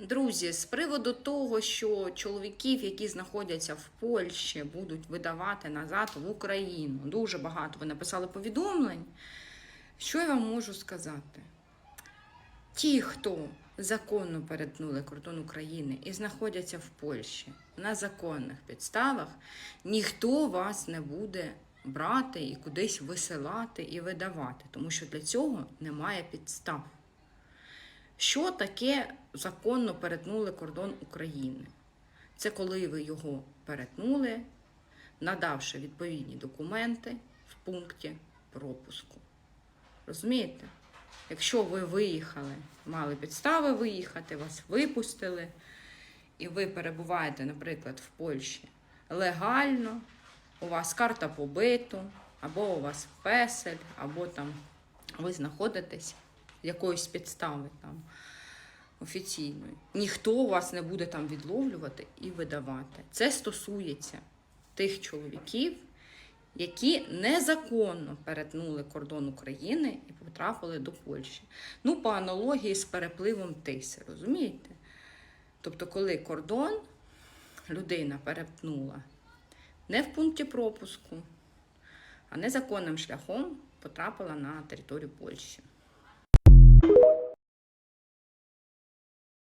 Друзі, з приводу того, що чоловіків, які знаходяться в Польщі, будуть видавати назад в Україну. Дуже багато ви написали повідомлень. Що я вам можу сказати? Ті, хто законно перетнули кордон України і знаходяться в Польщі на законних підставах, ніхто вас не буде брати і кудись висилати і видавати, тому що для цього немає підстав. Що таке законно перетнули кордон України? Це коли ви його перетнули, надавши відповідні документи в пункті пропуску. Розумієте? Якщо ви виїхали, мали підстави виїхати, вас випустили, і ви перебуваєте, наприклад, в Польщі легально, у вас карта побиту, або у вас песель, або там ви знаходитесь якоїсь підстави там офіційної. Ніхто вас не буде там відловлювати і видавати. Це стосується тих чоловіків, які незаконно перетнули кордон України і потрапили до Польщі. Ну, по аналогії з перепливом тиси, розумієте? Тобто, коли кордон людина перетнула не в пункті пропуску, а незаконним шляхом потрапила на територію Польщі.